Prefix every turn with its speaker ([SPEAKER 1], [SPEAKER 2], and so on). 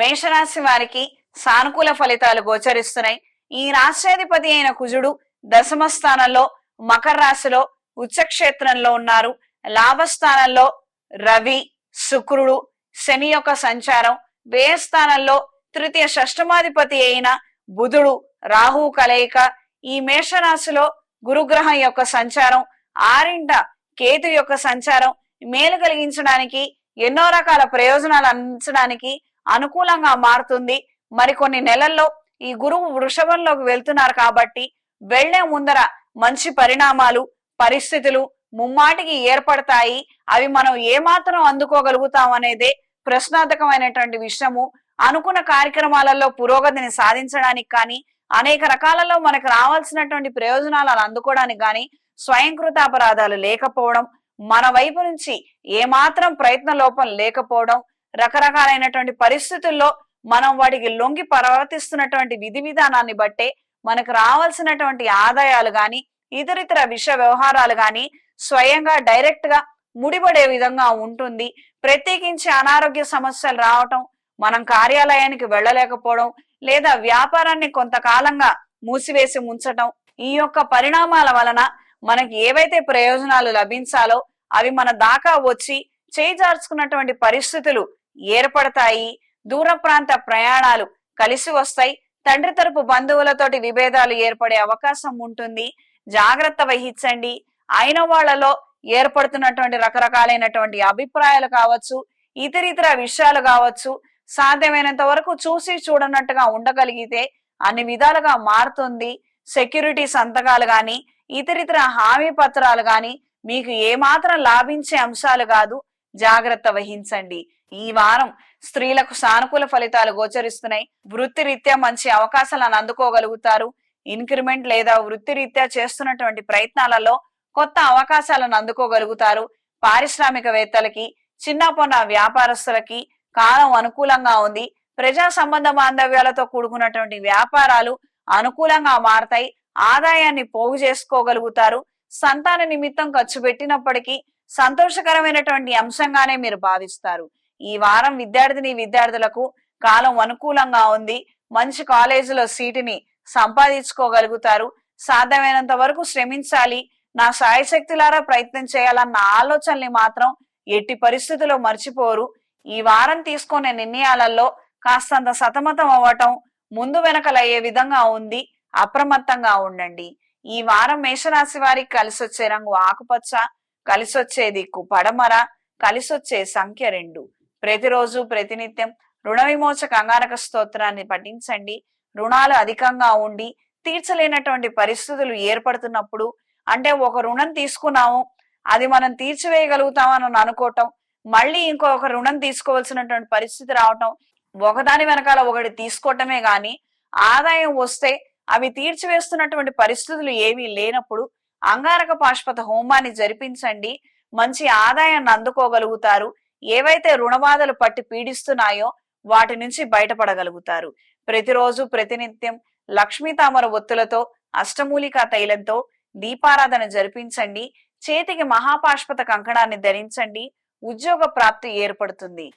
[SPEAKER 1] మేషరాశి వారికి సానుకూల ఫలితాలు గోచరిస్తున్నాయి. ఈ రాష్ట్రాధిపతి అయిన కుజుడు దశమ స్థానంలో మకర రాశిలో ఉచ్చక్షేత్రంలో ఉన్నారు. లాభస్థానంలో రవి శుక్రుడు శని యొక్క సంచారం. వ్యయ స్థానంలో తృతీయ షష్టమాధిపతి అయిన బుధుడు రాహు కలయిక. ఈ మేషరాశిలో గురుగ్రహం యొక్క సంచారం ఆరింట కేతు యొక్క సంచారం. మేలు కలిగించడానికి ఎన్నో రకాల ప్రయోజనాలు అందించడానికి అనుకూలంగా మారుతుంది. మరికొన్ని నెలల్లో ఈ గురువు వృషభంలోకి వెళ్తున్నారు కాబట్టి వెళ్ళే ముందర మంచి పరిణామాలు పరిస్థితులు ముమ్మాటికి ఏర్పడతాయి. అవి మనం ఏమాత్రం అందుకోగలుగుతాం అనేదే ప్రశ్నార్థకమైనటువంటి విషయము. అనుకున్న కార్యక్రమాలలో పురోగతిని సాధించడానికి కానీ అనేక రకాలలో మనకు రావాల్సినటువంటి ప్రయోజనాలను అందుకోవడానికి కానీ స్వయంకృత అపరాధాలు లేకపోవడం మన వైపు నుంచి ఏమాత్రం ప్రయత్న లోపం లేకపోవడం రకరకాలైనటువంటి పరిస్థితుల్లో మనం వాటికి లొంగి ప్రవర్తిస్తున్నటువంటి విధి విధానాన్ని బట్టే మనకు రావాల్సినటువంటి ఆదాయాలు గాని ఇతరితర విషయ వ్యవహారాలు గాని స్వయంగా డైరెక్ట్గా ముడిపడే విధంగా ఉంటుంది. ప్రత్యేకించి అనారోగ్య సమస్యలు రావటం మనం కార్యాలయానికి వెళ్ళలేకపోవడం లేదా వ్యాపారాన్ని కొంతకాలంగా మూసివేసి ఉంచటం ఈ యొక్క పరిణామాల వలన మనకి ఏవైతే ప్రయోజనాలు లభించాలో అవి మన దాకా వచ్చి చేజార్చుకున్నటువంటి పరిస్థితులు ఏర్పడతాయి. దూర ప్రాంత ప్రయాణాలు కలిసి వస్తాయి. తండ్రి తరపు బంధువులతోటి విభేదాలు ఏర్పడే అవకాశం ఉంటుంది. జాగ్రత్త వహించండి. అయిన వాళ్ళలో ఏర్పడుతున్నటువంటి రకరకాలైనటువంటి అభిప్రాయాలు కావచ్చు ఇతరితర విషయాలు కావచ్చు సాధ్యమైనంత వరకు చూసి చూడనట్టుగా ఉండగలిగితే అన్ని విధాలుగా మారుతుంది. సెక్యూరిటీ సంతకాలు గాని ఇతరితర హామీ పత్రాలు గాని మీకు ఏమాత్రం లాభించే అంశాలు కాదు. జాగ్రత్త వహించండి. ఈ వారం స్త్రీలకు సానుకూల ఫలితాలు గోచరిస్తున్నాయి. వృత్తిరీత్యా మంచి అవకాశాలను అందుకోగలుగుతారు. ఇంక్రిమెంట్ లేదా వృత్తిరీత్యా చేస్తున్నటువంటి ప్రయత్నాలలో కొత్త అవకాశాలను అందుకోగలుగుతారు. పారిశ్రామికవేత్తలకి చిన్న పొన్న వ్యాపారస్తులకి కాలం అనుకూలంగా ఉంది. ప్రజా సంబంధ బాంధవ్యాలతో కూడుకున్నటువంటి వ్యాపారాలు అనుకూలంగా మారతాయి. ఆదాయాన్ని పోగు చేసుకోగలుగుతారు. సంతాన నిమిత్తం ఖర్చు పెట్టినప్పటికీ సంతోషకరమైనటువంటి అంశంగానే మీరు భావిస్తారు. ఈ వారం విద్యార్థిని విద్యార్థులకు కాలం అనుకూలంగా ఉంది. మంచి కాలేజీలో సీటుని సంపాదించుకోగలుగుతారు. సాధ్యమైనంత వరకు శ్రమించాలి. నా సాయశక్తులారా ప్రయత్నం చేయాలన్న ఆలోచనల్ని మాత్రం ఎట్టి పరిస్థితుల్లో మర్చిపోరు. ఈ వారం తీసుకునే నిర్ణయాలలో కాస్తంత సతమతం అవ్వటం ముందు వెనకలయ్యే విధంగా ఉంది. అప్రమత్తంగా ఉండండి. ఈ వారం మేషరాశి వారికి కలిసి వచ్చే రంగు ఆకుపచ్చ కలిసొచ్చే దిక్కు పడమర కలిసొచ్చే సంఖ్య రెండు. ప్రతిరోజు ప్రతినిత్యం రుణ విమోచక అంగారక స్తోత్రాన్ని పఠించండి. రుణాలు అధికంగా ఉండి తీర్చలేనటువంటి పరిస్థితులు ఏర్పడుతున్నప్పుడు అంటే ఒక రుణం తీసుకున్నాము అది మనం తీర్చివేయగలుగుతామని అనుకోవటం మళ్ళీ ఇంకొక రుణం తీసుకోవాల్సినటువంటి పరిస్థితి రావటం ఒకదాని వెనకాల ఒకటి తీసుకోవటమే గాని ఆదాయం వస్తే అవి తీర్చివేస్తున్నటువంటి పరిస్థితులు ఏమీ లేనప్పుడు అంగారక పాష్పత హోమాన్ని జరిపించండి. మంచి ఆదాయాన్ని అందుకోగలుగుతారు. ఏవైతే రుణబాధలు పట్టి పీడిస్తున్నాయో వాటి నుంచి బయటపడగలుగుతారు. ప్రతిరోజు ప్రతినిత్యం లక్ష్మీ తామర ఒత్తులతో అష్టమూలికా తైలంతో దీపారాధన జరిపించండి. చేతికి మహాపాష్పత కంకణాన్ని ధరించండి. ఉద్యోగ ప్రాప్తి ఏర్పడుతుంది.